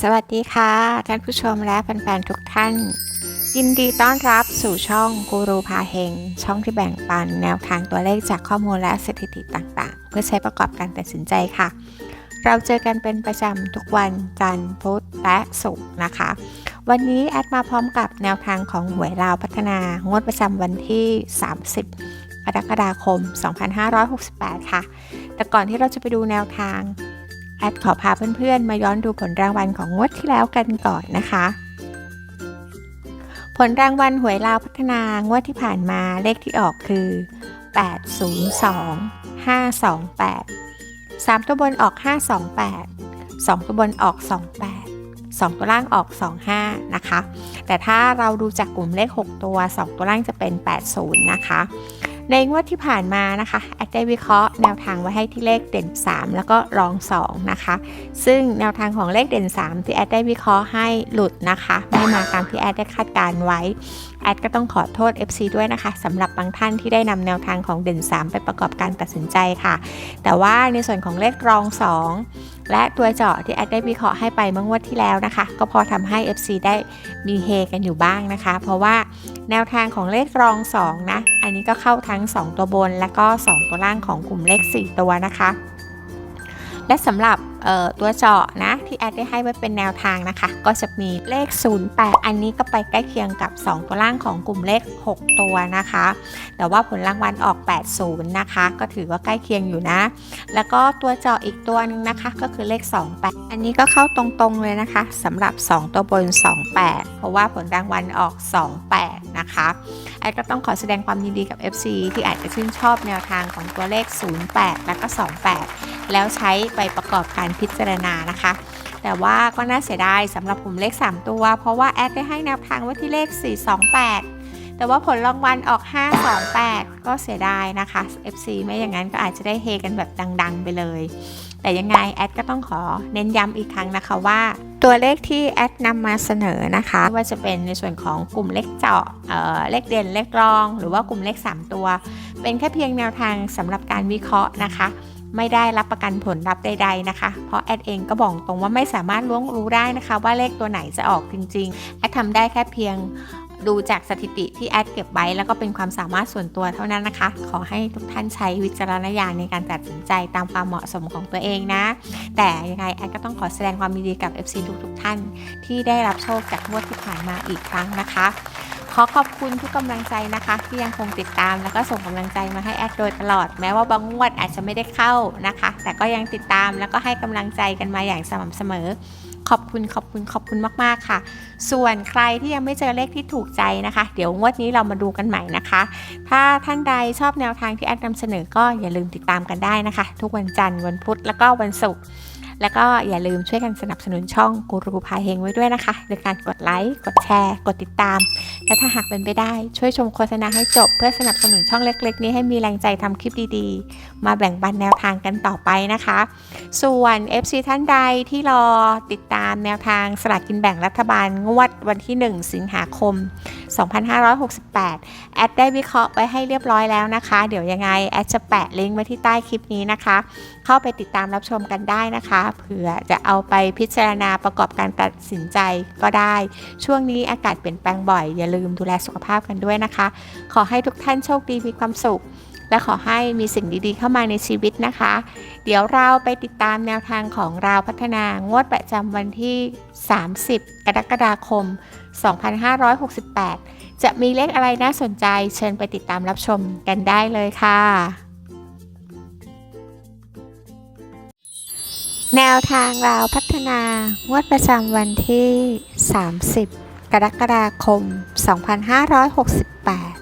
สวัสดีค่ะ ท่านผู้ชมและแฟนๆทุกท่าน ยินดีต้อนรับสู่ช่องกูรูพาเฮง ช่องที่แบ่งปันแนวทางตัวเลขจากข้อมูลและสถิติต่างๆ เพื่อใช้ประกอบการตัดสินใจค่ะ เราเจอกันเป็นประจำทุกวันจันทร์พุธและศุกร์นะคะ วันนี้แอดมาพร้อมกับแนวทางของหวยลาวพัฒนางวดประจำวันที่ 30กรกฎาคม 2568 ค่ะ แต่ก่อนที่เราจะไปดูแนวทาง แอดขอพาเพื่อนๆ มาย้อนดูผลรางวัลของงวดที่แล้วกันก่อนนะคะ ผลรางวัลหวยลาวพัฒนางวดที่ผ่านมาเลขที่ออกคือ 802 528 3 ตัวบนออก 528 2 ตัวบนออก 28 2 ตัวล่างออก 25 นะคะ แต่ถ้าเราดูจากกลุ่มเลข 6 ตัว 2 ตัวล่างจะเป็น 80 นะคะ ในงวดที่ผ่านมานะคะแอดได้วิเคราะห์แนวทางไว้ให้ที่เลขเด่น 3 แล้วก็รอง 2 นะคะ ซึ่งแนวทางของเลขเด่น 3 ที่แอดได้วิเคราะห์ให้หลุดนะคะ ไม่มาตามที่แอดได้คาดการไว้ แอดก็ต้องขอโทษ FC ด้วยนะคะสำหรับบางท่านที่ได้นำแนวทางของเด่น 3 ไปประกอบการตัดสินใจค่ะ แต่ว่าในส่วนของเลขรอง 2 และตัวเจาะที่แอดได้วิเคราะห์ให้ไปเมื่องวดที่แล้วนะคะ ก็พอทำให้ FC ได้มีเฮกันอยู่บ้างนะคะ เพราะว่าแนวทางของเลขรอง 2 นะ อันนี้ก็เข้าทั้ง 2 ตัวบนและก็ 2 ตัวล่างของกลุ่มเลข 4 ตัวนะคะ และสำหรับ ตัวเจาะนะที่แอดได้ให้ไว้เป็นแนวทางนะคะ ก็จะมีเลข 08 อันนี้ก็ไปใกล้เคียงกับ 2 ตัวล่างของกลุ่มเลข 6 ตัวนะคะ แต่ว่าผลรางวัลออก 80 นะคะ ก็ถือว่าใกล้เคียงอยู่นะ แล้วก็ตัวเจาะอีกตัวหนึงนะคะ ก็คือเลข 28 อันนี้ก็เข้าตรงๆเลยนะคะสำหรับ 2 ตัวบน 28 เพราะว่าผลรางวัลออก 28 นะคะแอดก็ต้องขอแสดงความยินดีกับ FC ที่อาจจะชื่นชอบแนวทางของตัวเลข 08 แล้วก็ 28 แล้วใช้ไปประกอบการพิจารณานะคะ แต่ว่าก็น่าเสียดายสำหรับกลุ่มเลข 3 ตัว เพราะว่าแอดได้ให้แนวทางไว้ที่เลข 428 แต่ว่าผลรางวัลออก 528 ก็เสียดายนะคะ FC ไม่อย่างนั้นก็อาจจะได้เฮกันแบบดัง ๆ ไปเลย แต่ยังไงแอดก็ต้องขอเน้นย้ำอีกครั้งนะคะว่า ตัวเลขที่แอดนำมาเสนอนะคะไม่ว่าจะเป็นในส่วนของกลุ่มเลขเจาะเเลขเด่นเลขรอง หรือว่ากลุ่มเลข 3 ตัว เป็นแค่เพียงแนวทางสำหรับการวิเคราะห์นะคะไม่ได้รับประกันผลลัพธ์ใดๆนะคะ เพราะแอดเองก็บอกตรงว่าไม่สามารถล่วงรู้ได้นะคะ ว่าเลขตัวไหนจะออกจริงๆ แอดทำได้แค่เพียง ดูจากสถิติที่แอดเก็บไว้แล้วก็เป็นความสามารถส่วนตัวเท่านั้นนะคะ ขอให้ทุกท่านใช้วิจารณญาณในการตัดสินใจตามความเหมาะสมของตัวเองนะ แต่ยังไงแอดก็ต้องขอแสดงความยินดีกับ FC ทุกๆท่าน ที่ได้รับโชคจากงวดที่ผ่านมาอีกครั้งนะคะ ขอขอบคุณทุกกำลังใจนะคะ ที่ยังคงติดตามแล้วก็ส่งกำลังใจมาให้แอดโดยตลอด แม้ว่าบางงวดอาจจะไม่ได้เข้านะคะ แต่ก็ยังติดตามแล้วก็ให้กำลังใจกันมาอย่างสม่ำเสมอ ขอบคุณขอบคุณขอบคุณมาก ๆ ค่ะ ส่วนใครที่ยังไม่เจอเลขที่ถูกใจนะคะ เดี๋ยวงวดนี้เรามาดูกันใหม่นะคะ ถ้าท่านใดชอบแนวทางที่แอดนำเสนอก็อย่าลืมติดตามกันได้นะคะ ทุกวันจันทร์วันพุธแล้วก็วันศุกร์ แล้วก็อย่าลืมช่วยกันสนับสนุนช่องกูรูพาเฮงไว้ด้วยนะคะโดยการกดไลค์ กดแชร์ กดติดตาม และถ้าหากเป็นไปได้ช่วยชมโฆษณาให้จบ เพื่อสนับสนุนช่องเล็ก ๆ นี้ให้มีแรงใจทำคลิปดีๆ มาแบ่งปันแนวทางกันต่อไปนะคะ ส่วน FC ท่านใดที่รอติดตามแนวทางสลากกินแบ่งรัฐบาลงวดวันที่ 1 สิงหาคม 2568 แอดได้วิเคราะห์ไว้ให้เรียบร้อยแล้วนะคะ เดี๋ยวยังไงแอดจะแปะลิงก์ไว้ที่ใต้คลิปนี้นะคะ เข้าไปติดตามรับชมกันได้นะคะเผื่อจะเอาไปพิจารณาประกอบการตัดสินใจก็ได้ ช่วงนี้อากาศเปลี่ยนแปลงบ่อยอย่าลืมดูแลสุขภาพกันด้วยนะคะ ขอให้ทุกท่านโชคดีมีความสุข และขอให้มีสิ่งดีๆ เข้ามาในชีวิตนะคะ เดี๋ยวเราไปติดตามแนวทางของเราพัฒนางวดประจำวันที่ 30 กรกฎาคม 2568 จะมีเลขอะไรน่าสนใจ เชิญไปติดตามรับชมกันได้เลยค่ะ แนวทางเราพัฒนางวดประจำวันที่ 30 กรกฎาคม 2568